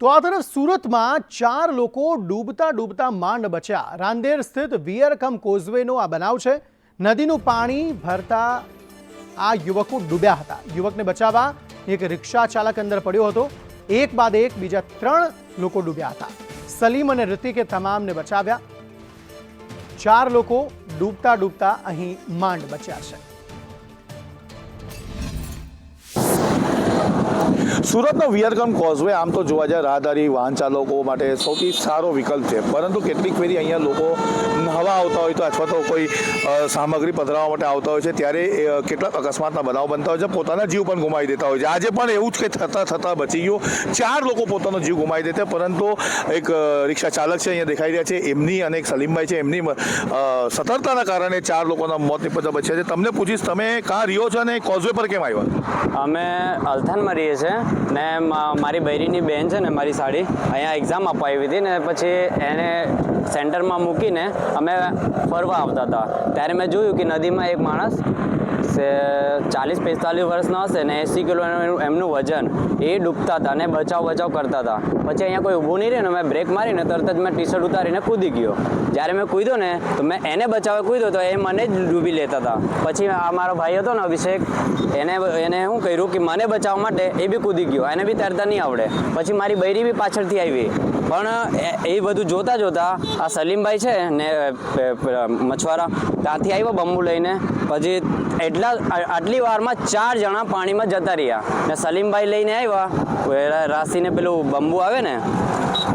તો આ તરફ સુરતમાં ચાર લોકો ડૂબતા ડૂબતા માંડ બચ્યા. રાંદેર સ્થિત વિયરકમ કોઝવેનો આ બનાવ છે. નદીનું પાણી ભરતા આ યુવકો ડૂબ્યા હતા. યુવકને બચાવવા એક રિક્ષા ચાલક અંદર પડ્યો હતો. એક બાદ એક બીજા ત્રણ લોકો ડૂબ્યા હતા. સલીમ અને ઋતિકે તમામને બચાવ્યા. ચાર લોકો ડૂબતા ડૂબતા અહીં માંડ બચ્યા છે. સુરતનો વિયરગમ કોઝવે આમ તો જોવા જાય, રાહદારી વાહન ચાલકો માટે સૌથી સારો વિકલ્પ છે. પરંતુ કેટલીક ફેરી અહીંયા લોકો નહાવા આવતા હોય તો અથવા તો કોઈ સામગ્રી પધરાવવા માટે આવતા હોય છે, ત્યારે કેટલાક અકસ્માતના બનાવ બનતા હોય છે, પોતાના જીવ પણ ગુમાવી દેતા હોય છે. આજે પણ એવું જ કંઈ થતાં થતાં બચી ગયું. ચાર લોકો પોતાનો જીવ ગુમાવી દેતા, પરંતુ એક રિક્ષા ચાલક છે, અહીંયા દેખાઈ રહ્યા છે. એમની અને એક સલીમભાઈ છે, એમની સતર્કતાના કારણે ચાર લોકોના મોત નિપજતા બચ્યા છે. તમને પૂછીશ, તમે કાં રહ્યો છો અને કોઝવે પર કેમ આવ્યા? અમે અલથાનમાં રહીએ છીએ. ને મારી બૈરીની બેન છે ને મારી સાડી, અહીંયા એક્ઝામ આપવા આવી હતી ને પછી એને સેન્ટરમાં મૂકીને અમે ફરવા આવતા હતા. ત્યારે મેં જોયું કે નદીમાં એક માણસ ચાલીસ પિસ્તાલીસ વર્ષનો હશે ને એંસી કિલોનું એમનું વજન એ ડૂબતા હતા અને બચાવ બચાવ કરતા હતા. પછી અહીંયા કોઈ ઊભું નહીં રહે ને મેં બ્રેક મારીને તરત જ મેં ટી શર્ટ ઉતારીને કૂદી ગયો. જ્યારે મેં કૂદ્યો ને તો મેં એને બચાવવા કૂદ્યો તો એ મને જ ડૂબી લેતા હતા. પછી આ મારો ભાઈ હતો ને અભિષેક, એને એને શું કર્યું કે મને બચાવવા માટે એ બી કૂદી ગયો. એને બી તરતા નહીં આવડે. પછી મારી બૈરી બી પાછળથી આવી. પણ એ- બધું જોતા જોતા આ સલીમભાઈ છે ને મછવારા ત્યાંથી આવ્યો બંબુ લઈને. પછી એટલા આટલી વારમાં ચાર જણા પાણીમાં જતા રહ્યા. ને સલીમભાઈ લઈને આવ્યા. રાસીને પેલું બંબુ આવે ને,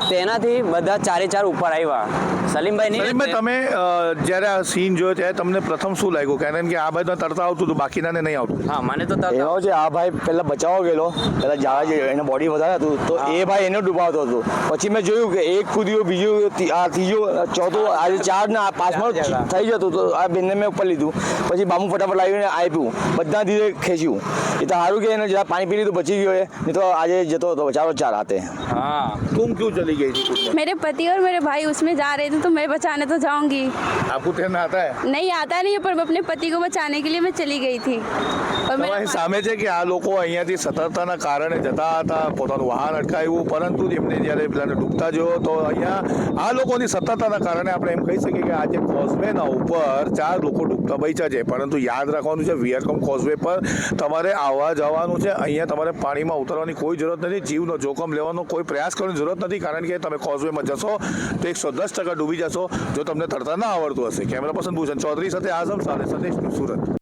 તેનાથી બધા ચારે ચાર ઉપર આવ્યા. સલીમભાઈ નહીં સલીમભાઈ તમે અ, જ્યારે આ સીન જોયો ત્યારે તમને પ્રથમ શું લાગ્યું કારણ કે આ ભાઈ તરતા આવતું હતું બાકીનાને નહીં આવતું હા મને તો તરત એનો છે આ ભાઈ પહેલા બચાવવા ગયેલો પહેલા જાડા જે એને બોડી વધારે હતું તો એ ભાઈ એને ડૂબાવતો હતો પછી મેં જોયું કે એક કૂદ્યું બીજું તી- આ ત્રીજું ચોથું આજે ચાર ને આ પાંચમો જણા. થઈ જતું તો આ બેનને મેં ઉપર લીધું પછી બામુ ફટાફટ લાવીને આપ્યું બધા ધીરે ખેંચ્યું એ તો સારું કે એને જરા પાણી પી લીધું બચી ગયો એ નહીં તો આજે જતો હતો ચારો ચાર હાથે હા तुम क्यों चली गई थी कुछ मेरे पति और मेरे भाई उसमें जा रहे थे तो मैं बचाने तो जाऊंगी आपको तैरना आता है नहीं आता नहीं है पर मैं अपने पति को बचाने के लिए मैं चली गई थी और मेरा તમારી સામે છે કે આ લોકો અહીંયાથી સતર્કતાના કારણે જતા હતા પોતાનું વાહન અટકાવ્યું પરંતુ એમને જ્યારે પેલાને ડૂબતા જોયો તો અહીંયા આ લોકોની સતર્કતાના કારણે આપણે એમ કહી શકીએ કે આજે કોઝવેના ઉપર ચાર લોકો ડૂબતા બચ્યા છે પરંતુ યાદ રાખવાનું છે વિયરકમ કોઝવે પર તમારે આવવા જવાનું છે અહીંયા તમારે પાણીમાં ઉતરવાની કોઈ જરૂરત નથી જીવનો જોખમ લેવાનો કોઈ પ્રયાસ કરવાની જરૂરત નથી કારણ કે તમે કોઝવેમાં જશો તો એકસો દસ ટકા ડૂબી જશો. જો તમને તરતા ના આવડતું હશે. કેમેરા પર્સન ભૂષણ ચૌધરી સાથે આઝમ સાથે સંદેશ સુરત.